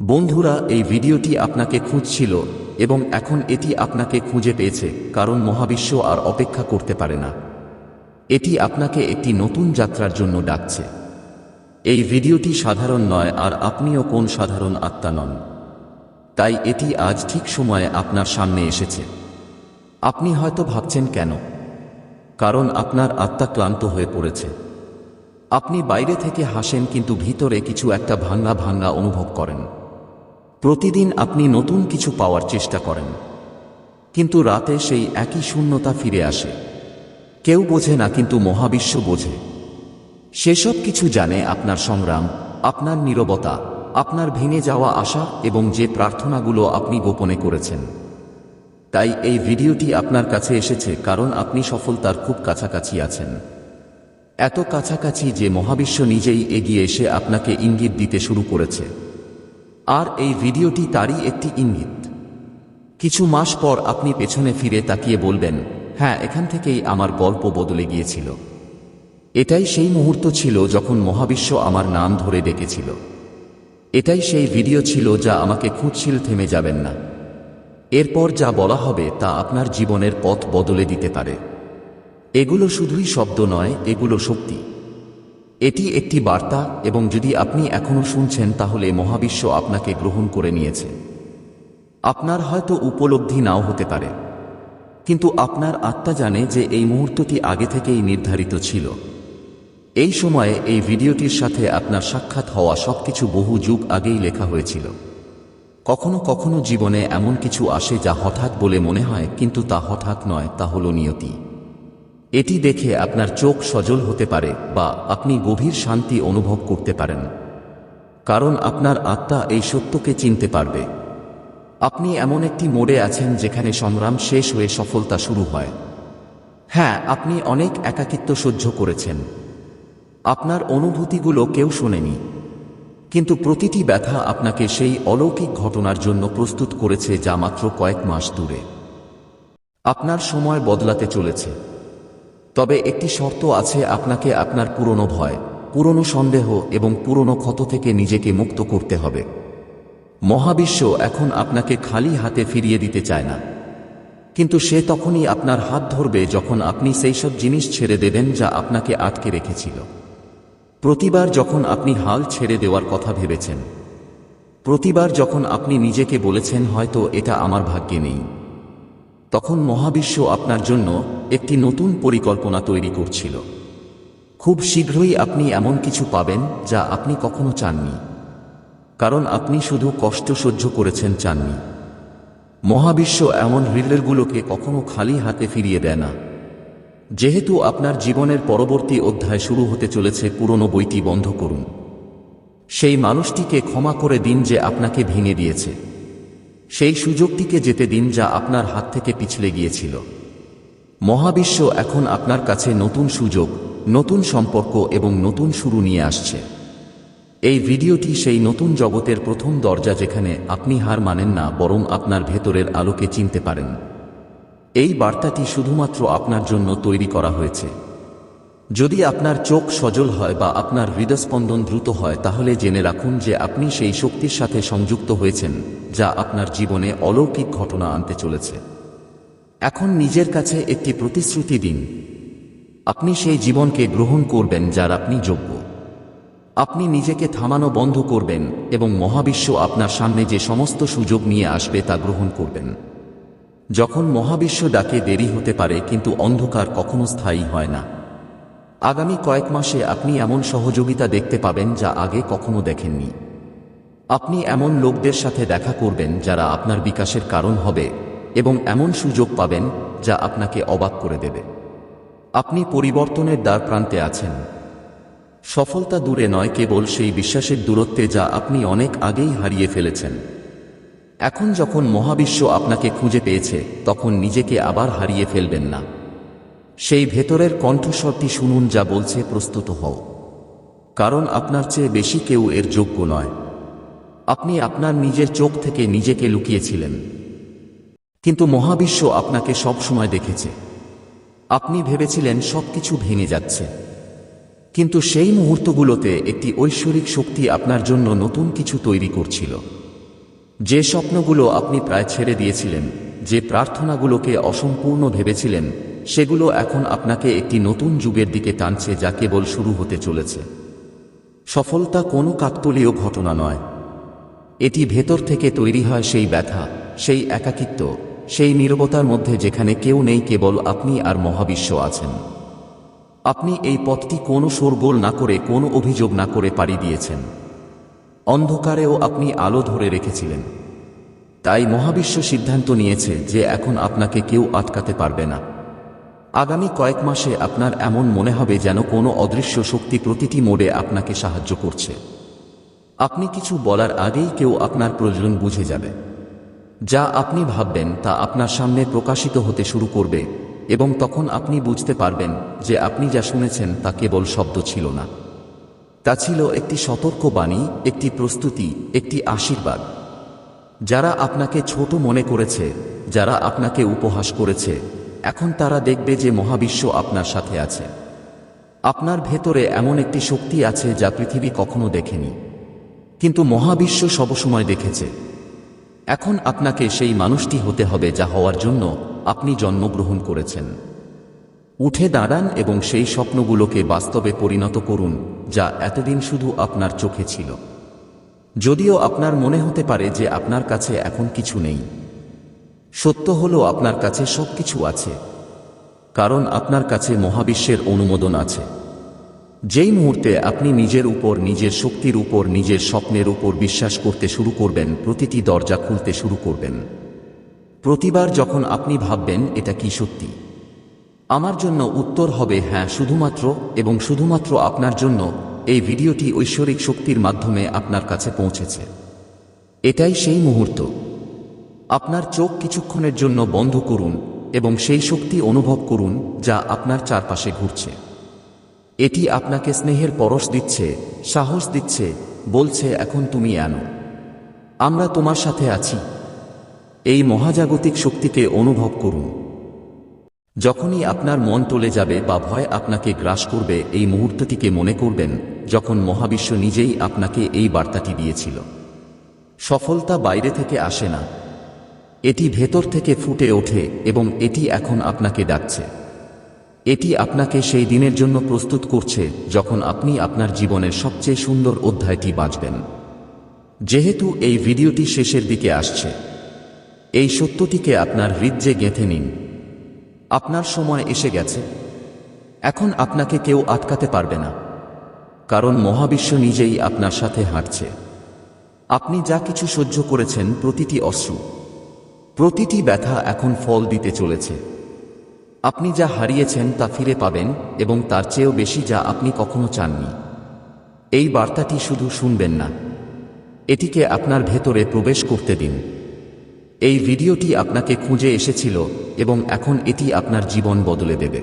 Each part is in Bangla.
বন্ধুরা, এই ভিডিওটি আপনাকে খুঁজছিল এবং এখন এটি আপনাকে খুঁজে পেয়েছে, কারণ মহাবিশ্ব আর অপেক্ষা করতে পারে না। এটি আপনাকে একটি নতুন যাত্রার জন্য ডাকছে। এই ভিডিওটি সাধারণ নয়, আর আপনিও কোন সাধারণ আত্মা নন। তাই এটি আজ ঠিক সময়ে আপনার সামনে এসেছে। আপনি হয়তো ভাবছেন কেন? কারণ আপনার আত্মা ক্লান্ত হয়ে পড়েছে। আপনি বাইরে থেকে হাসেন, কিন্তু ভিতরে কিছু একটা ভাঙ্গা ভাঙ্গা অনুভব করেন। প্রতিদিন আপনি নতুন কিছু পাওয়ার চেষ্টা করেন। কিন্তু রাতে সেই একই শূন্যতা ফিরে আসে। কেউ বোঝে না, কিন্তু মহাবিশ্ব বোঝে। সেসব কিছু জানে আপনার সংগ্রাম, আপনার নীরবতা, আপনার ভেঙে যাওয়া আশা এবং যে প্রার্থনাগুলো আপনি গোপনে করেছেন। তাই এই ভিডিওটি আপনার কাছে এসেছে কারণ আপনি সফলতার খুব কাছাকাছি আছেন। এত কাছাকাছি যে মহাবিশ্ব নিজেই এগিয়ে এসে আপনাকে ইঙ্গিত দিতে শুরু করেছে। আর এই ভিডিওটি তারই একটি ইঙ্গিত। কিছু মাস পর আপনি পেছনে ফিরে তাকিয়ে বলবেন হ্যাঁ এখান থেকেই আমার গল্প বদলে গিয়েছিল। এটাই সেই মুহূর্ত ছিল যখন মহাবিশ্ব আমার নাম ধরে ডেকেছিল। এটাই সেই ভিডিও ছিল যা আমাকে খুঁজছিল থেমে যাবেন না। এরপর যা বলা হবে তা আপনার জীবনের পথ বদলে দিতে পারে। এগুলো শুধুই শব্দ নয়, এগুলো শক্তি। এটি একটি বার্তা এবং যদি আপনি এখনও শুনছেন, তাহলে মহাবিশ্ব আপনাকে গ্রহণ করে নিয়েছে। আপনার হয়তো উপলব্ধি নাও হতে পারে। কিন্তু আপনার আত্মা জানে যে এই মুহূর্তটি আগে থেকেই নির্ধারিত ছিল। এই সময়ে এই ভিডিওটির সাথে আপনার সাক্ষাৎ হওয়া সবকিছু বহু যুগ আগেই লেখা হয়েছিল। কখনো কখনো জীবনে এমন কিছু আসে যা হঠাৎ বলে মনে হয়, কিন্তু তা হঠাৎ নয়, তা হল নিয়তি। এটি দেখে আপনার চোখ সজল হতে পারে বা আপনি গভীর শান্তি অনুভব করতে পারেন। কারণ আপনার আত্মা এই সত্যকে চিনতে পারবে। আপনি এমন একটি মোড়ে আছেন যেখানে সংগ্রাম শেষ হয়ে সফলতা শুরু হয়। হ্যাঁ আপনি অনেক একাকিত্ব সহ্য করেছেন। আপনার অনুভূতিগুলো কেউ শোনেনি। কিন্তু প্রতিটি ব্যথা আপনাকে সেই অলৌকিক ঘটনার জন্য প্রস্তুত করেছে যা মাত্র কয়েক মাস দূরে। আপনার সময় বদলাতে চলেছে। তবে একটি শর্ত আছে আপনাকে আপনার পুরনো ভয়, পুরনো সন্দেহ এবং পুরনো ক্ষত থেকে নিজেকে মুক্ত করতে হবে। মহাবিশ্ব এখন আপনাকে খালি হাতে ফিরিয়ে দিতে চায় না। কিন্তু সে তখনই আপনার হাত ধরবে যখন আপনি সেই সব জিনিস ছেড়ে দেবেন যা আপনাকে আটকে রেখেছিল। প্রতিবার যখন আপনি হাল ছেড়ে দেওয়ার কথা ভেবেছেন, প্রতিবার যখন আপনি নিজেকে বলেছেন, হয়তো এটা আমার ভাগ্যে নেই। তখন মহাবিশ্ব আপনার জন্য একটি নতুন পরিকল্পনা তৈরি করছিল। খুব শীঘ্রই আপনি এমন কিছু পাবেন যা আপনি কখনো চাননি। কারণ আপনি শুধু কষ্ট সহ্য করেছেন চাননি। মহাবিশ্ব এমন হৃদয়গুলোকে কখনো খালি হাতে ফিরিয়ে দেয় না। যেহেতু আপনার জীবনের পরবর্তী অধ্যায় শুরু হতে চলেছে, পুরনো বইটি বন্ধ করুন। সেই মানুষটিকে ক্ষমা করে দিন যে আপনাকে ভেঙে দিয়েছে। সেই সুযোগটিকে যেতে দিন যা আপনার হাত থেকে পিছলে গিয়েছিল। মহাবিশ্ব এখন আপনার কাছে নতুন সুযোগ, নতুন সম্পর্ক এবং নতুন শুরু নিয়ে আসছে। এই ভিডিওটি সেই নতুন জগতের প্রথম দরজা যেখানে আপনি হার মানেন না, বরং আপনার ভেতরের আলোকে চিনতে পারেন। এই বার্তাটি শুধুমাত্র আপনার জন্য তৈরি করা হয়েছে। যদি আপনার চোখ সজল হয় বা আপনার হৃদস্পন্দন দ্রুত হয়, তাহলে জেনে রাখুন যে আপনি সেই শক্তির সাথে সংযুক্ত হয়েছেন, যা আপনার জীবনে অলৌকিক ঘটনা আনতে চলেছে। এখন নিজের কাছে একটি প্রতিশ্রুতি দিন। আপনি সেই জীবনকে গ্রহণ করবেন যার আপনি যোগ্য। আপনি নিজেকে থামানো বন্ধ করবেন এবং মহাবিশ্ব আপনার সামনে যে সমস্ত সুযোগ নিয়ে আসবে তা গ্রহণ করবেন। যখন মহাবিশ্ব ডাকে দেরি হতে পারে, কিন্তু অন্ধকার কখনো স্থায়ী হয় না। আগামী কয়েক মাসে আপনি এমন সহযোগিতা দেখতে পাবেন যা আগে কখনো দেখেননি। আপনি এমন লোকদের সাথে দেখা করবেন যারা আপনার বিকাশের কারণ হবে এবং এমন সুযোগ পাবেন যা আপনাকে অবাক করে দেবে। আপনি পরিবর্তনের দ্বার প্রান্তে আছেন। সফলতা দূরে নয় কেবল সেই বিশ্বাসের দূরত্বে যা আপনি অনেক আগেই হারিয়ে ফেলেছেন। এখন যখন মহাবিশ্ব আপনাকে খুঁজে পেয়েছে, তখন নিজেকে আবার হারিয়ে ফেলবেন না। সেই ভেতরের কণ্ঠস্বরটি শুনুন যা বলছে, প্রস্তুত হও। কারণ আপনার চেয়ে বেশি কেউ এর যোগ্য নয়। আপনি আপনার নিজের চোখ থেকে নিজেকে লুকিয়েছিলেন। কিন্তু মহাবিশ্ব আপনাকে সব সময় দেখেছে। আপনি ভেবেছিলেন সবকিছু ভেঙে যাচ্ছে। কিন্তু সেই মুহূর্তগুলোতে একটি ঐশ্বরিক শক্তি আপনার জন্য নতুন কিছু তৈরি করছিল। যে স্বপ্নগুলো আপনি প্রায় ছেড়ে দিয়েছিলেন, যে প্রার্থনাগুলোকে অসম্পূর্ণ ভেবেছিলেন সেগুলো এখন আপনাকে একটি নতুন যুগের দিকে টানছে যা কেবল শুরু হতে চলেছে। সফলতা কোনো কাকতলীয় ঘটনা নয়। এটি ভেতর থেকে তৈরি হয় সেই ব্যথা, সেই একাকিত্ব, সেই নীরবতার মধ্যে যেখানে কেউ নেই, কেবল আপনি আর মহাবিশ্ব আছেন। আপনি এই পথটি কোনো শোরগোল না করে, কোনো অভিযোগ না করে পাড়ি দিয়েছেন। অন্ধকারেও আপনি আলো ধরে রেখেছিলেন। তাই মহাবিশ্ব সিদ্ধান্ত নিয়েছে যে এখন আপনাকে কেউ আটকাতে পারবে না। আগামী কয়েক মাসে আপনার এমন মনে হবে যেন কোনো অদৃশ্য শক্তি প্রতিটি মোড়ে আপনাকে সাহায্য করছে। আপনি কিছু বলার আগেই কেউ আপনার প্রয়োজন বুঝে যাবে। যা আপনি ভাববেন তা আপনার সামনে প্রকাশিত হতে শুরু করবে এবং তখন আপনি বুঝতে পারবেন যে আপনি যা শুনেছেন তা কেবল শব্দ ছিল না। তা ছিল একটি সতর্ক বাণী, একটি প্রস্তুতি, একটি আশীর্বাদ। যারা আপনাকে ছোট মনে করেছে, যারা আপনাকে উপহাস করেছে এখন তারা দেখবে যে মহাবিশ্ব আপনার সাথে আছে। আপনার ভেতরে এমন একটি শক্তি আছে যা পৃথিবী কখনো দেখেনি। কিন্তু মহাবিশ্ব সবসময় দেখেছে। এখন আপনাকে সেই মানুষটি হতে হবে যা হওয়ার জন্য আপনি জন্মগ্রহণ করেছেন। উঠে দাঁড়ান এবং সেই স্বপ্নগুলোকে বাস্তবে পরিণত করুন যা এতদিন শুধু আপনার চোখে ছিল। যদিও আপনার মনে হতে পারে যে আপনার কাছে এখন কিছু নেই। সত্য হলো আপনার কাছে সব কিছু আছে, কারণ আপনার কাছে মহাবিশ্বের অনুমোদন আছে। যেই মুহূর্তে আপনি নিজের উপর, নিজের শক্তির উপর, নিজের স্বপ্নের উপর বিশ্বাস করতে শুরু করবেন, প্রতিটি দরজা খুলতে শুরু করবেন। প্রতিবার যখন আপনি ভাববেন, এটা কি সত্যি? আমার জন্য উত্তর হবে হ্যাঁ শুধুমাত্র এবং শুধুমাত্র আপনার জন্য এই ভিডিওটি ঐশ্বরিক শক্তির মাধ্যমে আপনার কাছে পৌঁছেছে। এটাই সেই মুহূর্ত। আপনার চোখ কিছুক্ষণের জন্য বন্ধ করুন এবং সেই শক্তি অনুভব করুন যা আপনার চারপাশে ঘুরছে। এটি আপনাকে স্নেহের পরশ দিচ্ছে, সাহস দিচ্ছে, বলছে, এখন তুমি আনো। আমরা তোমার সাথে আছি। এই মহাজাগতিক শক্তিকে অনুভব করুন। যখনই আপনার মন টলে যাবে বা ভয় আপনাকে গ্রাস করবে, এই মুহূর্তটিকে মনে করবেন যখন মহাবিশ্ব নিজেই আপনাকে এই বার্তাটি দিয়েছিল। সফলতা বাইরে থেকে আসে না। এটি ভেতর থেকে ফুটে ওঠে এবং এটি এখন আপনাকে ডাকছে। এটি আপনাকে সেই দিনের জন্য প্রস্তুত করছে যখন আপনি আপনার জীবনের সবচেয়ে সুন্দর অধ্যায়টি বাঁচবেন যেহেতু এই ভিডিওটি শেষের দিকে আসছে, এই সত্যটিকে আপনার হৃদ্যে গেঁথে নিন। আপনার সময় এসে গেছে। এখন আপনাকে কেউ আটকাতে পারবে না, কারণ মহাবিশ্ব নিজেই আপনার সাথে হাঁটছে। আপনি যা কিছু সহ্য করেছেন প্রতিটি অশ্রু প্রতিটি ব্যথা এখন ফল দিতে চলেছে। আপনি যা হারিয়েছেন তা ফিরে পাবেন এবং তার চেয়েও বেশি যা আপনি কখনো চাননি। এই বার্তাটি শুধু শুনবেন না। এটিকে আপনার ভেতরে প্রবেশ করতে দিন। এই ভিডিওটি আপনাকে খুঁজে এসেছিল এবং এখন এটি আপনার জীবন বদলে দেবে।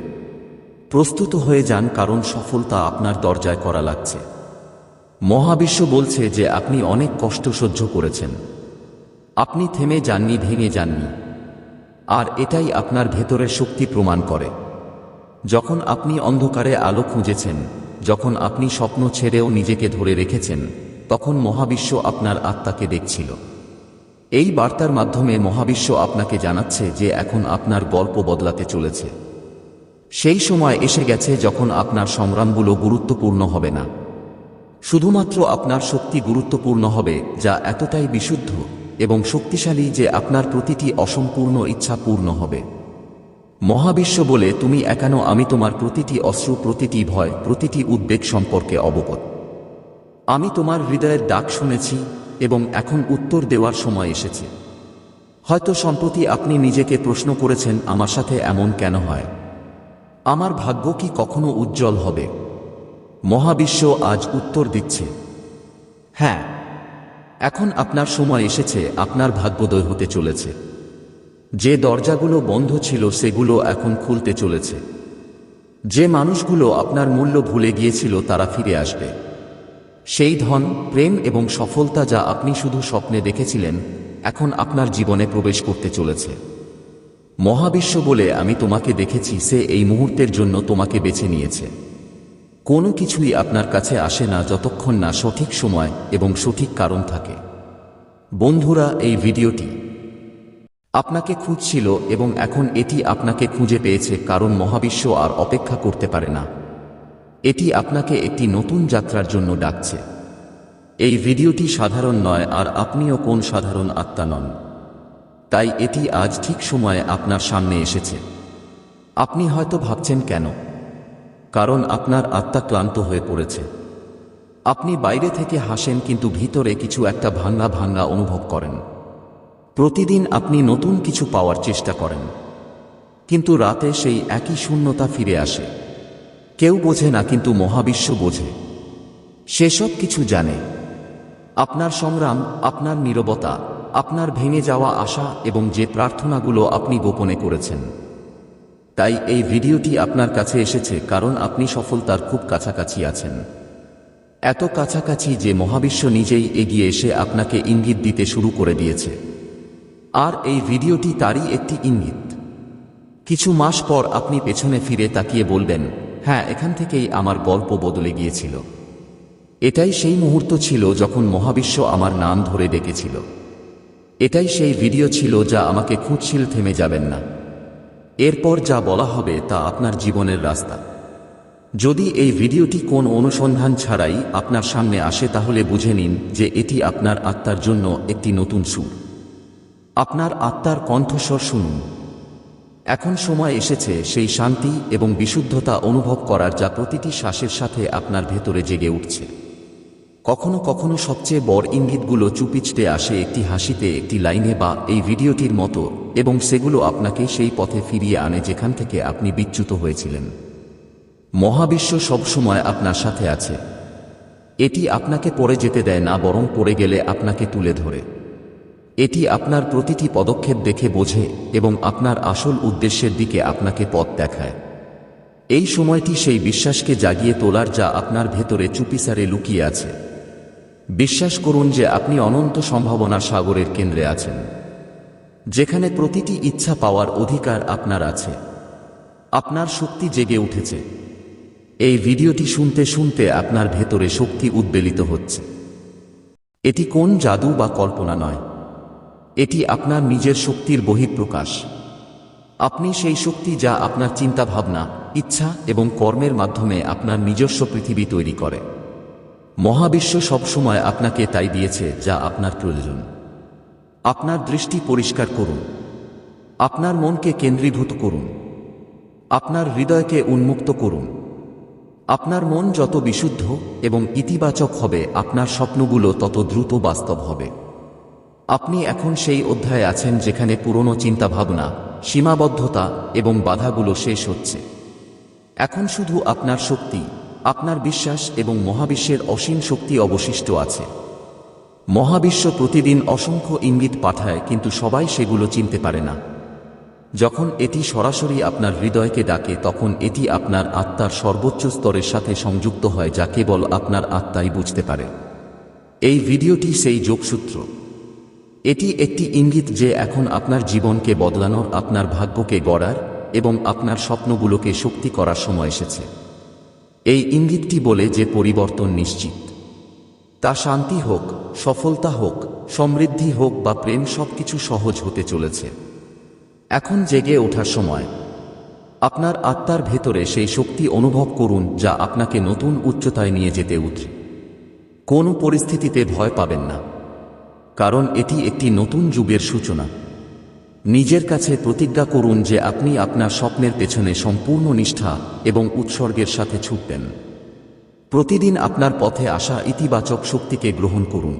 প্রস্তুত হয়ে যান কারণ সফলতা আপনার দরজায় করা লাগছে। মহাবিশ্ব বলছে যে আপনি অনেক কষ্ট সহ্য করেছেন। আপনি থেমে যাননি, ভেঙে যাননি। আর এটাই আপনার ভেতরের শক্তি প্রমাণ করে। যখন আপনি অন্ধকারে আলো খুঁজেছেন, যখন আপনি স্বপ্ন ছেড়েও নিজেকে ধরে রেখেছেন, তখন মহাবিশ্ব আপনার আত্মাকে দেখছিল। এই বার্তার মাধ্যমে মহাবিশ্ব আপনাকে জানাচ্ছে যে এখন আপনার গল্প বদলাতে চলেছে। সেই সময় এসে গেছে যখন আপনার সংগ্রামগুলো গুরুত্বপূর্ণ হবে না। শুধুমাত্র আপনার শক্তি গুরুত্বপূর্ণ হবে, যা এতটাই বিশুদ্ধ এবং শক্তিশালী যে আপনার প্রতিটি অসম্পূর্ণ ইচ্ছা পূর্ণ হবে। মহাবিশ্ব বলে তুমি একানো আমি তোমার প্রতিটি অশ্রু, প্রতিটি ভয়, প্রতিটি উদ্বেগ সম্পর্কে অবগত। আমি তোমার হৃদয়ের ডাক শুনেছি এবং এখন উত্তর দেওয়ার সময় এসেছে। হয়তো সম্প্রতি আপনি নিজেকে প্রশ্ন করেছেন, আমার সাথে এমন কেন হয়? আমার ভাগ্য কি কখনো উজ্জ্বল হবে? মহাবিশ্ব আজ উত্তর দিচ্ছে। হ্যাঁ এখন আপনার সময় এসেছে, আপনার ভাগ্যোদয় হতে চলেছে। যে দরজাগুলো বন্ধ ছিল, সেগুলো এখন খুলতে চলেছে। যে মানুষগুলো আপনার মূল্য ভুলে গিয়েছিল, তারা ফিরে আসবে। সেই ধন, প্রেম এবং সফলতা যা আপনি শুধু স্বপ্নে দেখেছিলেন, এখন আপনার জীবনে প্রবেশ করতে চলেছে। মহাবিশ্ব বলে, আমি তোমাকে দেখেছি, সে এই মুহূর্তের জন্য তোমাকে বেছে নিয়েছে। কোনো কিছুই আপনার কাছে আসে না যতক্ষণ না সঠিক সময় এবং সঠিক কারণ থাকে। বন্ধুরা, এই ভিডিওটি আপনাকে খুঁজছিল এবং এখন এটি আপনাকে খুঁজে পেয়েছে কারণ মহাবিশ্ব আর অপেক্ষা করতে পারে না। এটি আপনাকে একটি নতুন যাত্রার জন্য ডাকছে। এই ভিডিওটি সাধারণ নয় আর আপনিও কোন সাধারণ আত্মা নন। তাই এটি আজ ঠিক সময়ে আপনার সামনে এসেছে। আপনি হয়তো ভাবছেন কেন? কারণ আপনার আত্মা ক্লান্ত হয়ে পড়েছে। আপনি বাইরে থেকে হাসেন কিন্তু ভিতরে কিছু একটা ভাঙ্গা ভাঙ্গা অনুভব করেন। প্রতিদিন আপনি নতুন কিছু পাওয়ার চেষ্টা করেন। কিন্তু রাতে সেই একই শূন্যতা ফিরে আসে। কেউ বোঝে না কিন্তু মহাবিশ্ব বোঝে। সেসব কিছু জানে। আপনার সংগ্রাম, আপনার নীরবতা, আপনার ভেঙে যাওয়া আশা এবং যে প্রার্থনাগুলো আপনি গোপনে করেছেন। তাই এই ভিডিওটি আপনার কাছে এসেছে কারণ আপনি সফলতার খুব কাছাকাছি আছেন। এত কাছাকাছি যে মহাবিশ্ব নিজেই এগিয়ে এসে আপনাকে ইঙ্গিত দিতে শুরু করে দিয়েছে। আর এই ভিডিওটি তারই একটি ইঙ্গিত। কিছু মাস পর আপনি পেছনে ফিরে তাকিয়ে বলবেন হ্যাঁ এখান থেকেই আমার গল্প বদলে গিয়েছিল। এটাই সেই মুহূর্ত ছিল যখন মহাবিশ্ব আমার নাম ধরে ডেকেছিল। এটাই সেই ভিডিও ছিল যা আমাকে খুঁজছিল থেমে যাবেন না। এরপর যা বলা হবে তা আপনার জীবনের রাস্তা। যদি এই ভিডিওটি কোন অনুসন্ধান ছাড়াই আপনার সামনে আসে তাহলে বুঝে নিন যে এটি আপনার আত্মার জন্য একটি নতুন সুর। আপনার আত্মার কণ্ঠস্বর শুনুন। এখন সময় এসেছে সেই শান্তি এবং বিশুদ্ধতা অনুভব করার যা প্রতিটি শ্বাসের সাথে আপনার ভেতরে জেগে উঠছে। কখনো কখনো সবচেয়ে বড় ইঙ্গিতগুলো চুপিচটে আসে একটি হাসিতে, একটি লাইনে বা এই ভিডিওটির মতো, এবং সেগুলো আপনাকে সেই পথে ফিরিয়ে আনে যেখান থেকে আপনি বিচ্যুত হয়েছিলেন। মহাবিশ্ব সবসময় আপনার সাথে আছে। এটি আপনাকে পড়ে যেতে দেয় না, বরং পড়ে গেলে আপনাকে তুলে ধরে। এটি আপনার প্রতিটি পদক্ষেপ দেখে বোঝে, এবং আপনার আসল উদ্দেশ্যের দিকে আপনাকে পথ দেখায়। এই সময়টি সেই বিশ্বাসকে জাগিয়ে তোলার যা আপনার ভেতরে চুপিসারে লুকিয়ে আছে। বিশ্বাস করুন যে আপনি অনন্ত সম্ভাবনার সাগরের কেন্দ্রে আছেন। যেখানে প্রতিটি ইচ্ছা পাওয়ার অধিকার আপনার আছে। আপনার শক্তি জেগে উঠেছে। এই ভিডিওটি শুনতে শুনতে আপনার ভেতরে শক্তি উদ্বেলিত হচ্ছে। এটি কোন জাদু বা কল্পনা নয়। এটি আপনার নিজের শক্তির বহিঃপ্রকাশ। আপনি সেই শক্তি যা আপনার চিন্তা ভাবনা ইচ্ছা এবং কর্মের মাধ্যমে আপনার নিজস্ব পৃথিবী তৈরি করে। মহাবিশ্ব সবসময় আপনাকে তাই দিয়েছে যা আপনার প্রয়োজন। আপনার দৃষ্টি পরিষ্কার করুন। আপনার মনকে কেন্দ্রীভূত করুন। আপনার হৃদয়কে উন্মুক্ত করুন। আপনার মন যত বিশুদ্ধ এবং ইতিবাচক হবে, আপনার স্বপ্নগুলো তত দ্রুত বাস্তব হবে। আপনি এখন সেই অধ্যায়ে আছেন যেখানে পুরনো চিন্তাভাবনা, সীমাবদ্ধতা এবং বাধাগুলো শেষ হচ্ছে। এখন শুধু আপনার শক্তি আপনার বিশ্বাস এবং মহাবিশ্বের অসীম শক্তি অবশিষ্ট আছে। মহাবিশ্ব প্রতিদিন অসংখ্য ইঙ্গিত পাঠায়, কিন্তু সবাই সেগুলো চিনতে পারে না। যখন এটি সরাসরি আপনার হৃদয়কে ডাকে, তখন এটি আপনার আত্মার সর্বোচ্চ স্তরের সাথে সংযুক্ত হয়, যা কেবল আপনার আত্মাই বুঝতে পারে। এই ভিডিওটি সেই যোগসূত্র। এটি একটি ইঙ্গিত যে এখন আপনার জীবনকে বদলানোর, আপনার ভাগ্যকে গড়ার এবং আপনার স্বপ্নগুলোকে শক্তি করার সময় এসেছে। এই ইঙ্গিতটি বলে যে পরিবর্তন নিশ্চিত। তা শান্তি হোক, সফলতা হোক, সমৃদ্ধি হোক বা প্রেম সবকিছু সহজ হতে চলেছে। এখন জেগে ওঠার সময়। আপনার আত্মার ভেতরে সেই শক্তি অনুভব করুন যা আপনাকে নতুন উচ্চতায় নিয়ে যেতে উঠে কোনো পরিস্থিতিতে ভয় পাবেন না। কারণ এটি একটি নতুন যুগের সূচনা। নিজের কাছে প্রতিজ্ঞা করুন যে আপনি আপনার স্বপ্নের পেছনে সম্পূর্ণ নিষ্ঠা এবং উৎসর্গের সাথে ছুটবেন। প্রতিদিন আপনার পথে আসা ইতিবাচক শক্তিকে গ্রহণ করুন।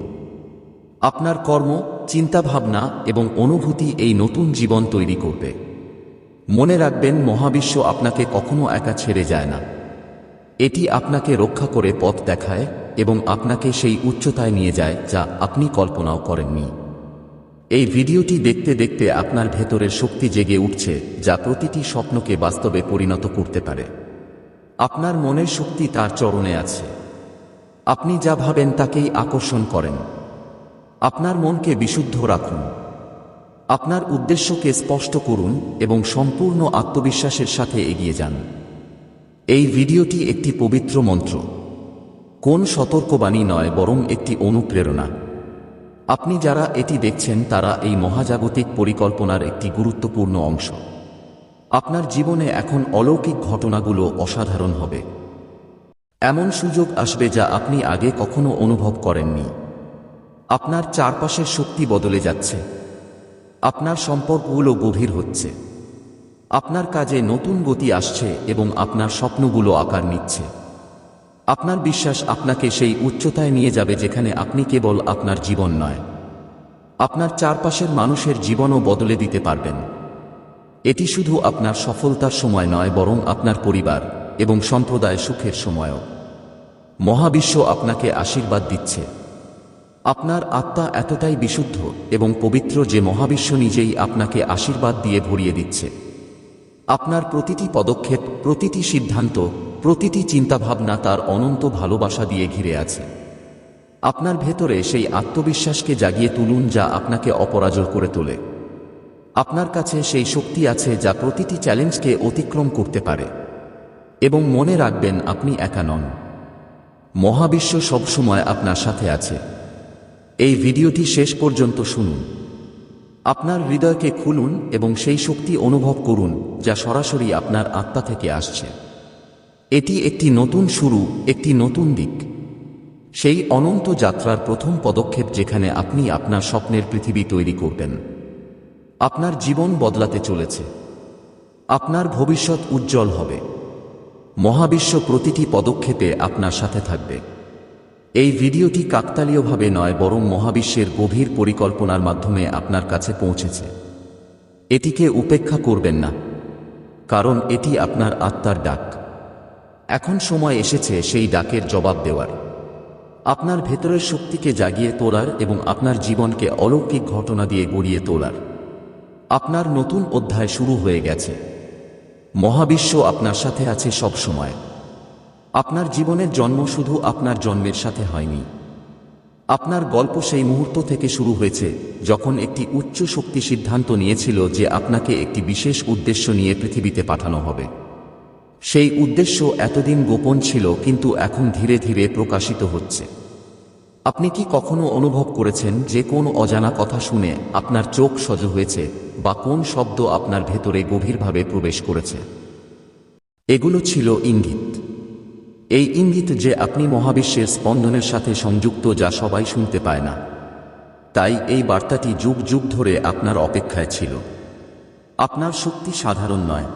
আপনার কর্ম, চিন্তাভাবনা এবং অনুভূতি এই নতুন জীবন তৈরি করবে। মনে রাখবেন, মহাবিশ্ব আপনাকে কখনো একা ছেড়ে যায় না। এটি আপনাকে রক্ষা করে পথ দেখায় এবং আপনাকে সেই উচ্চতায় নিয়ে যায় যা আপনি কল্পনাও করেননি। এই ভিডিওটি দেখতে দেখতে আপনার ভেতরের শক্তি জেগে উঠছে, যা প্রতিটি স্বপ্নকে বাস্তবে পরিণত করতে পারে। আপনার মনের শক্তি তার চরণে আছে। আপনি যা ভাবেন তাকেই আকর্ষণ করেন। আপনার মনকে বিশুদ্ধ রাখুন। আপনার উদ্দেশ্যকে স্পষ্ট করুন এবং সম্পূর্ণ আত্মবিশ্বাসের সাথে এগিয়ে যান। এই ভিডিওটি একটি পবিত্র মন্ত্র। কোন সতর্কবাণী নয়, বরং একটি অনুপ্রেরণা। আপনি যারা এটি দেখছেন তারা এই মহাজাগতিক পরিকল্পনার একটি গুরুত্বপূর্ণ অংশ। আপনার জীবনে এখন অলৌকিক ঘটনাগুলো অসাধারণ হবে। এমন সুযোগ আসবে যা আপনি আগে কখনো অনুভব করেননি। আপনার চারপাশের শক্তি বদলে যাচ্ছে। আপনার সম্পর্কগুলো গভীর হচ্ছে। আপনার কাজে নতুন গতি আসছে এবং আপনার স্বপ্নগুলো আকার নিচ্ছে। আপনার বিশ্বাস আপনাকে সেই উচ্চতায় নিয়ে যাবে যেখানে আপনি কেবল আপনার জীবন নয়। আপনার চারপাশের মানুষের জীবনও বদলে দিতে পারবেন। এটি শুধু আপনার সফলতার সময় নয়, বরং আপনার পরিবার এবং সম্প্রদায় সুখের সময়ও। মহাবিশ্ব আপনাকে আশীর্বাদ দিচ্ছে। আপনার আত্মা এতটাই বিশুদ্ধ এবং পবিত্র যে মহাবিশ্ব নিজেই আপনাকে আশীর্বাদ দিয়ে ভরিয়ে দিচ্ছে। আপনার প্রতিটি পদক্ষেপ, প্রতিটি সিদ্ধান্ত প্রতিটি চিন্তাভাবনা তার অনন্ত ভালোবাসা দিয়ে ঘিরে আছে। আপনার ভেতরে সেই আত্মবিশ্বাসকে জাগিয়ে তুলুন যা আপনাকে অপরাজয় করে তোলে। আপনার কাছে সেই শক্তি আছে যা প্রতিটি চ্যালেঞ্জকে অতিক্রম করতে পারে। এবং মনে রাখবেন, আপনি একা নন। মহাবিশ্ব সবসময় আপনার সাথে আছে। এই ভিডিওটি শেষ পর্যন্ত শুনুন। আপনার হৃদয়কে খুলুন এবং সেই শক্তি অনুভব করুন, যা সরাসরি আপনার আত্মা থেকে আসছে। এটি একটি নতুন শুরু, একটি নতুন দিক। সেই অনন্ত যাত্রার প্রথম পদক্ষেপ যেখানে আপনি আপনার স্বপ্নের পৃথিবী তৈরি করবেন। আপনার জীবন বদলাতে চলেছে। আপনার ভবিষ্যৎ উজ্জ্বল হবে। মহাবিশ্ব প্রতিটি পদক্ষেপে আপনার সাথে থাকবে। এই ভিডিওটি কাকতালীয়ভাবে নয়, বরং মহাবিশ্বের গভীর পরিকল্পনার মাধ্যমে আপনার কাছে পৌঁছেছে। এটিকে উপেক্ষা করবেন না, কারণ এটি আপনার আত্মার ডাক। এখন সময় এসেছে সেই ডাকের জবাব দেওয়ার। আপনার ভেতরের শক্তিকে জাগিয়ে তোলার এবং আপনার জীবনকে অলৌকিক ঘটনা দিয়ে গড়িয়ে তোলার। আপনার নতুন অধ্যায় শুরু হয়ে গেছে। মহাবিশ্ব আপনার সাথে আছে সব সময়। আপনার জীবনের জন্ম শুধু আপনার জন্মের সাথে হয়নি। আপনার গল্প সেই মুহূর্ত থেকে শুরু হয়েছে যখন একটি উচ্চ শক্তি সিদ্ধান্ত নিয়েছিল যে আপনাকে একটি বিশেষ উদ্দেশ্য নিয়ে পৃথিবীতে পাঠানো হবে। সেই উদ্দেশ্য এতদিন গোপন ছিল, কিন্তু এখন ধীরে ধীরে প্রকাশিত হচ্ছে। আপনি কি কখনো অনুভব করেছেন যে কোন অজানা কথা শুনে আপনার চোখ সজ হয়েছে, বা কোন শব্দ আপনার ভেতরে গভীরভাবে প্রবেশ করেছে? এগুলো ছিল ইঙ্গিত। এই ইঙ্গিত যে আপনি মহাবিশ্বের স্পন্দনের সাথে সংযুক্ত যা সবাই শুনতে পায় না। তাই এই বার্তাটি যুগ যুগ ধরে আপনার অপেক্ষায় ছিল। আপনার শক্তি সাধারণ নয়।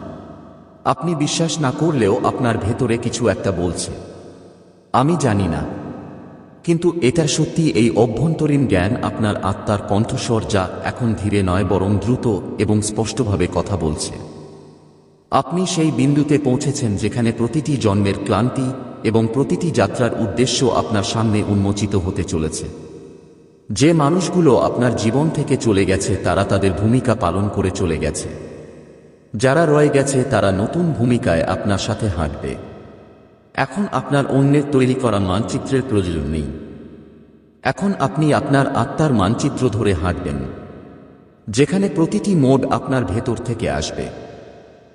আপনি বিশ্বাস না করলেও আপনার ভেতরে কিছু একটা বলছে। আমি জানি না। কিন্তু এটা সত্যি এই অভ্যন্তরীণ জ্ঞান আপনার আত্মার কণ্ঠস্বর যা এখন ধীরে নয় বরং দ্রুত এবং স্পষ্টভাবে কথা বলছে। আপনি সেই বিন্দুতে পৌঁছেছেন যেখানে প্রতিটি জন্মের ক্লান্তি এবং প্রতিটি যাত্রার উদ্দেশ্য আপনার সামনে উন্মোচিত হতে চলেছে। যে মানুষগুলো আপনার জীবন থেকে চলে গেছে, তারা তাদের ভূমিকা পালন করে চলে গেছে। যারা রয়ে গেছে তারা নতুন ভূমিকায় আপনার সাথে হাঁটবে। এখন আপনার অন্যের তৈরি করা মানচিত্রের প্রয়োজন নেই। এখন আপনি আপনার আত্মার মানচিত্র ধরে হাঁটবেন। যেখানে প্রতিটি মোড আপনার ভেতর থেকে আসবে।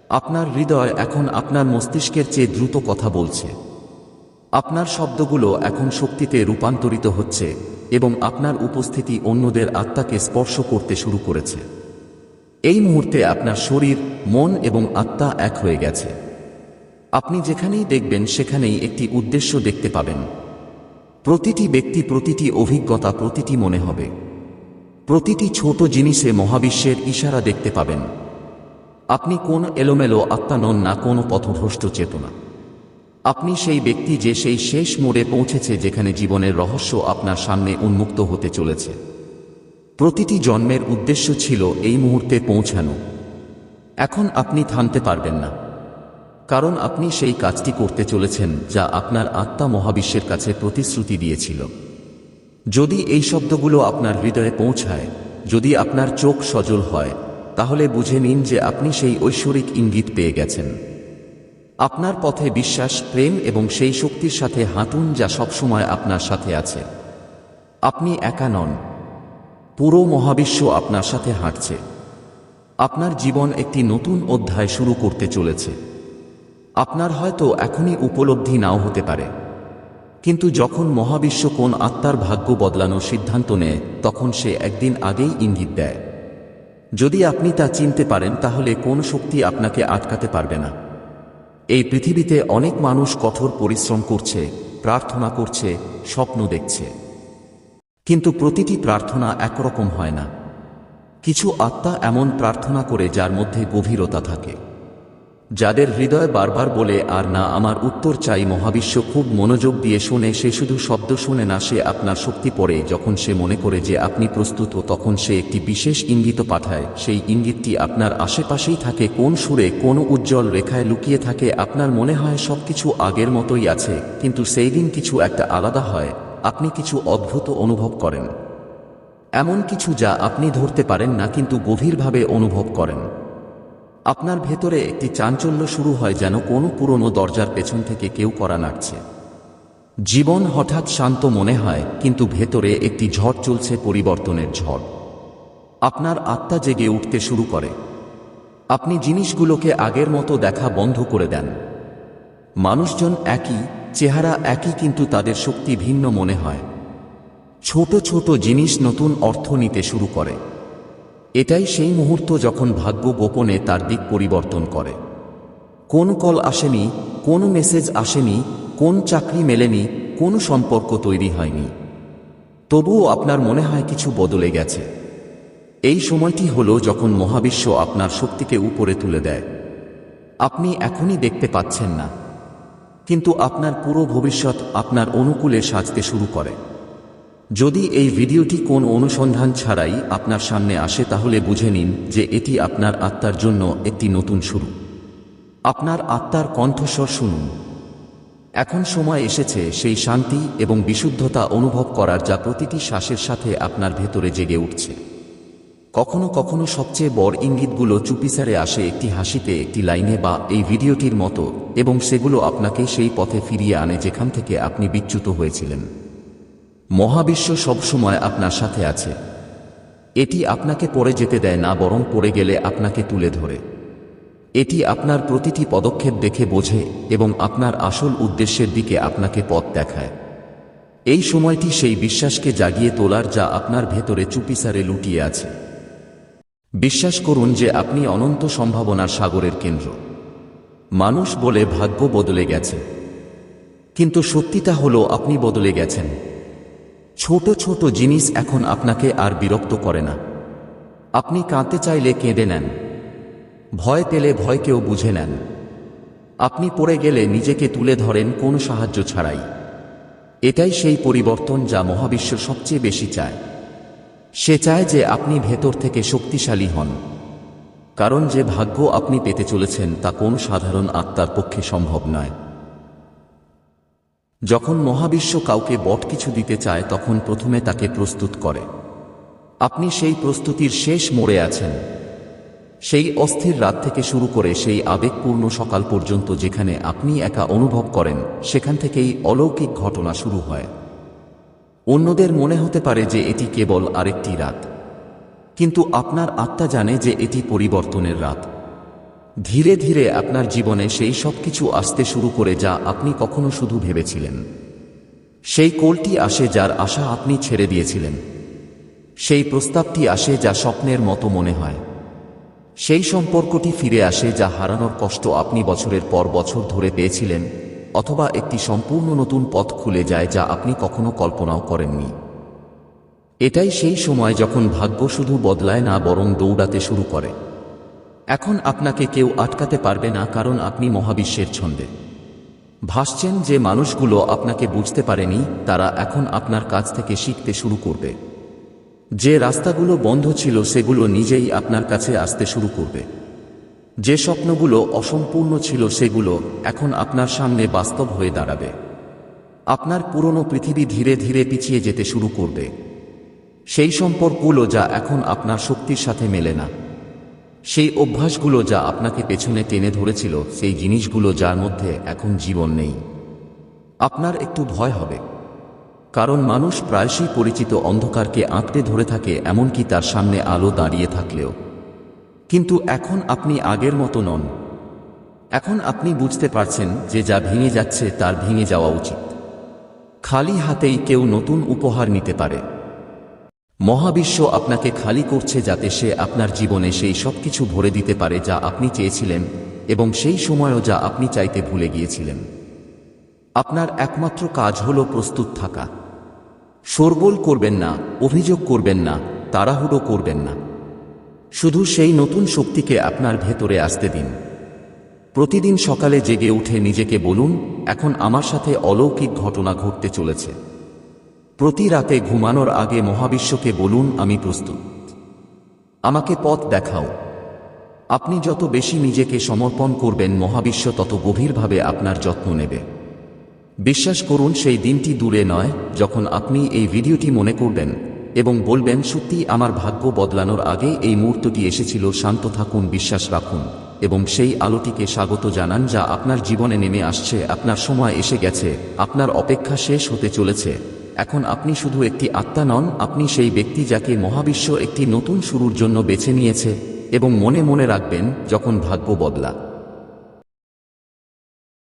আপনার হৃদয় এখন আপনার মস্তিষ্কের চেয়ে দ্রুত কথা বলছে। আপনার শব্দগুলো এখন শক্তিতে রূপান্তরিত হচ্ছে এবং আপনার উপস্থিতি অন্যদের আত্মাকে স্পর্শ করতে শুরু করেছে। এই মুহূর্তে আপনার শরীর, মন এবং আত্মা এক হয়ে গেছে। আপনি যেখানেই দেখবেন, সেখানেই একটি উদ্দেশ্য দেখতে পাবেন। প্রতিটি ব্যক্তি, প্রতিটি অভিজ্ঞতা, প্রতিটি মনে হবে। প্রতিটি ছোট জিনিসে মহাবিশ্বের ইশারা দেখতে পাবেন। আপনি কোন এলোমেলো আত্মা নন না, কোনো পথভ্রষ্ট চেতনা। আপনি সেই ব্যক্তি যে সেই শেষ মোড়ে পৌঁছেছে, যেখানে জীবনের রহস্য আপনার সামনে উন্মুক্ত হতে চলেছে। প্রতিটি জন্মের উদ্দেশ্য ছিল এই মুহূর্তে পৌঁছানো। এখন আপনি থামতে পারবেন না। কারণ আপনি সেই কাজটি করতে চলেছেন যা আপনার আত্মা মহাবিশ্বের কাছে প্রতিশ্রুতি দিয়েছিল। যদি এই শব্দগুলো আপনার হৃদয়ে পৌঁছায়, যদি আপনার চোখ সজল হয়, তাহলে বুঝে নিন যে আপনি সেই ঐশ্বরিক ইঙ্গিত পেয়ে গেছেন। আপনার পথে বিশ্বাস, প্রেম এবং সেই শক্তির সাথে হাঁটুন যা সবসময় আপনার সাথে আছে। আপনি একা নন পুরো মহাবিশ্ব আপনার সাথে হাঁটছে। আপনার জীবন একটি নতুন অধ্যায় শুরু করতে চলেছে। আপনার হয়তো এখনই উপলব্ধি নাও হতে পারে। কিন্তু যখন মহাবিশ্ব কোন আত্মার ভাগ্য বদলানোর সিদ্ধান্ত নেয়, তখন সে একদিন আগেই ইঙ্গিত দেয়। যদি আপনি তা চিনতে পারেন, তাহলে কোন শক্তি আপনাকে আটকাতে পারবে না। এই পৃথিবীতে অনেক মানুষ কঠোর পরিশ্রম করছে, প্রার্থনা করছে, স্বপ্ন দেখছে। কিন্তু প্রতিটি প্রার্থনা একরকম হয় না। কিছু আত্মা এমন প্রার্থনা করে যার মধ্যে গভীরতা থাকে। যাদের হৃদয় বারবার বলে, আর না, আমার উত্তর চাই। মহাবিশ্ব খুব মনোযোগ দিয়ে শোনে, সে শুধু শব্দ শোনে না, সে আপনার শক্তি পড়ে। যখন সে মনে করে যে আপনি প্রস্তুত, তখন সে একটি বিশেষ ইঙ্গিত পাঠায়। সেই ইঙ্গিতটি আপনার আশেপাশেই থাকে, কোন সুরে, কোন উজ্জ্বল রেখায় লুকিয়ে থাকে। আপনার মনে হয় সবকিছু আগের মতোই আছে, কিন্তু সেই দিন কিছু একটা আলাদা হয়। আপনি কিছু অদ্ভুত অনুভব করেন। এমন কিছু যা আপনি ধরতে পারেন না কিন্তু গভীরভাবে অনুভব করেন। আপনার ভেতরে একটি চাঞ্চল্য শুরু হয় যেন কোনো পুরনো দরজার পেছন থেকে কেউ করা নাড়ছে। জীবন হঠাৎ শান্ত মনে হয়, কিন্তু ভেতরে একটি ঝড় চলছে পরিবর্তনের ঝড়। আপনার আত্মা জেগে উঠতে শুরু করে। আপনি জিনিসগুলোকে আগের মতো দেখা বন্ধ করে দেন। মানুষজন একই চেহারা একই কিন্তু তাদের শক্তি ভিন্ন মনে হয়। ছোট ছোট জিনিস নতুন অর্থ নিতে শুরু করে। এটাই সেই মুহূর্ত যখন ভাগ্য গোপনে তার দিক পরিবর্তন করে। কোন কল আসেনি, কোন মেসেজ আসেনি, কোন চাকরি মেলেনি, কোন সম্পর্ক তৈরি হয়নি। তবুও আপনার মনে হয় কিছু বদলে গেছে। এই সময়টি হল যখন মহাবিশ্ব আপনার শক্তিকে উপরে তুলে দেয়। আপনি এখনই দেখতে পাচ্ছেন না। কিন্তু আপনার পুরো ভবিষ্যৎ আপনার অনুকূলে সাজতে শুরু করে। যদি এই ভিডিওটি কোন অনুসন্ধান ছাড়াই আপনার সামনে আসে তাহলে বুঝে নিন যে এটি আপনার আত্মার জন্য একটি নতুন শুরু। আপনার আত্মার কণ্ঠস্বর শুনুন। এখন সময় এসেছে সেই শান্তি এবং বিশুদ্ধতা অনুভব করার যা প্রতিটি শ্বাসের সাথে আপনার ভেতরে জেগে উঠছে। কখনো কখনো সবচেয়ে বড় ইঙ্গিতগুলো চুপিসারে আসে একটি হাসিতে, একটি লাইনে বা এই ভিডিওটির মতো, এবং সেগুলো আপনাকে সেই পথে ফিরিয়ে আনে যেখান থেকে আপনি বিচ্যুত হয়েছিলেন। মহাবিশ্ব সবসময় আপনার সাথে আছে। এটি আপনাকে পড়ে যেতে দেয় না, বরং পড়ে গেলে আপনাকে তুলে ধরে। এটি আপনার প্রতিটি পদক্ষেপ দেখে বোঝে, এবং আপনার আসল উদ্দেশ্যের দিকে আপনাকে পথ দেখায়। এই সময়টি সেই বিশ্বাসকে জাগিয়ে তোলার যা আপনার ভেতরে চুপিসারে লুটিয়ে আছে। বিশ্বাস করুন যে আপনি অনন্ত সম্ভাবনার সাগরের কেন্দ্র। মানুষ বলে ভাগ্য বদলে গেছে। কিন্তু সত্যিটা হলো আপনি বদলে গেছেন। ছোট ছোট জিনিস এখন আপনাকে আর বিরক্ত করে না। আপনি কাঁদতে চাইলে কেঁদে নেন। ভয় পেলে ভয়কেও বুঝে নেন। আপনি পড়ে গেলে নিজেকে তুলে ধরেন কোনো সাহায্য ছাড়াই। এটাই সেই পরিবর্তন যা মহাবিশ্ব সবচেয়ে বেশি চায়। সে চায় যে আপনি ভেতর থেকে শক্তিশালী হন। কারণ যে ভাগ্য আপনি পেতে চলেছেন তা কোন সাধারণ আত্মার পক্ষে সম্ভব নয়। যখন মহাবিশ্ব কাউকে বট কিছু দিতে চায়, তখন প্রথমে তাকে প্রস্তুত করে। আপনি সেই প্রস্তুতির শেষ মোড়ে আছেন। সেই অস্থির রাত থেকে শুরু করে সেই আবেগপূর্ণ সকাল পর্যন্ত যেখানে আপনি একা অনুভব করেন, সেখান থেকেই অলৌকিক ঘটনা শুরু হয়। অন্যদের মনে হতে পারে যে এটি কেবল আরেকটি রাত। কিন্তু আপনার আত্মা জানে যে এটি পরিবর্তনের রাত। ধীরে ধীরে আপনার জীবনে সেই সব কিছু আসতে শুরু করে যা আপনি কখনো শুধু ভেবেছিলেন। সেই কোলটি আসে যার আশা আপনি ছেড়ে দিয়েছিলেন। সেই প্রস্তাবটি আসে যা স্বপ্নের মতো মনে হয়। সেই সম্পর্কটি ফিরে আসে যা হারানোর কষ্ট আপনি বছরের পর বছর ধরে পেয়েছিলেন অথবা একটি সম্পূর্ণ নতুন পথ খুলে যায় যা আপনি কখনো কল্পনাও করেননি। এটাই সেই সময় যখন ভাগ্য শুধু বদলায় না, বরং দৌড়াতে শুরু করে। এখন আপনাকে কেউ আটকাতে পারবে না, কারণ আপনি মহাবিশ্বের ছন্দে। ভাসছেন যে মানুষগুলো আপনাকে বুঝতে পারেনি, তারা এখন আপনার কাছ থেকে শিখতে শুরু করবে। যে রাস্তাগুলো বন্ধ ছিল, সেগুলো নিজেই আপনার কাছে আসতে শুরু করবে। যে স্বপ্নগুলো অসম্পূর্ণ ছিল সেগুলো এখন আপনার সামনে বাস্তব হয়ে দাঁড়াবে। আপনার পুরনো পৃথিবী ধীরে ধীরে পিছিয়ে যেতে শুরু করবে। সেই সম্পর্কগুলো যা এখন আপনার শক্তির সাথে মেলে না। সেই অভ্যাসগুলো যা আপনাকে পেছনে টেনে ধরেছিল, সেই জিনিসগুলো যার মধ্যে এখন জীবন নেই। আপনার একটু ভয় হবে। কারণ মানুষ প্রায়শই পরিচিত অন্ধকারকে আঁকড়ে ধরে থাকে, এমনকি তার সামনে আলো দাঁড়িয়ে থাকলেও। কিন্তু এখন আপনি আগের মতো নন। এখন আপনি বুঝতে পারছেন যে যা ভেঙে যাচ্ছে তার ভেঙে যাওয়া উচিত। খালি হাতেই কেউ নতুন উপহার নিতে পারে। মহাবিশ্ব আপনাকে খালি করছে যাতে সে আপনার জীবনে সেই সব কিছু ভরে দিতে পারে যা আপনি চেয়েছিলেন এবং সেই সময়ও যা আপনি চাইতে ভুলে গিয়েছিলেন। আপনার একমাত্র কাজ হল প্রস্তুত থাকা। শোরগোল করবেন না, অভিযোগ করবেন না, তাড়াহুড়ো করবেন না। শুধু সেই নতুন শক্তিকে আপনার ভেতরে আসতে দিন। প্রতিদিন সকালে জেগে উঠে নিজেকে বলুন, এখন আমার সাথে অলৌকিক ঘটনা ঘটতে চলেছে। প্রতি রাতে ঘুমানোর আগে মহাবিশ্বকে বলুন, আমি প্রস্তুত। আমাকে পথ দেখাও। আপনি যত বেশি নিজেকে সমর্পণ করবেন, মহাবিশ্ব তত গভীরভাবে আপনার যত্ন নেবে। বিশ্বাস করুন, সেই দিনটি দূরে নয়, যখন আপনি এই ভিডিওটি মনে করবেন এবং বলবেন, সত্যি আমার ভাগ্য বদলানোর আগে এই মুহূর্তটি এসেছিল, শান্ত থাকুন, বিশ্বাস রাখুন, এবং সেই আলোটিকে স্বাগত জানান যা আপনার জীবনে নেমে আসছে, আপনার সময় এসে গেছে, আপনার অপেক্ষা শেষ হতে চলেছে। এখন আপনি শুধু একটি আত্মা নন, আপনি সেই ব্যক্তি যাকে মহাবিশ্ব একটি নতুন শুরুর জন্য বেছে নিয়েছে, এবং মনে মনে রাখবেন, যখন ভাগ্য বদলা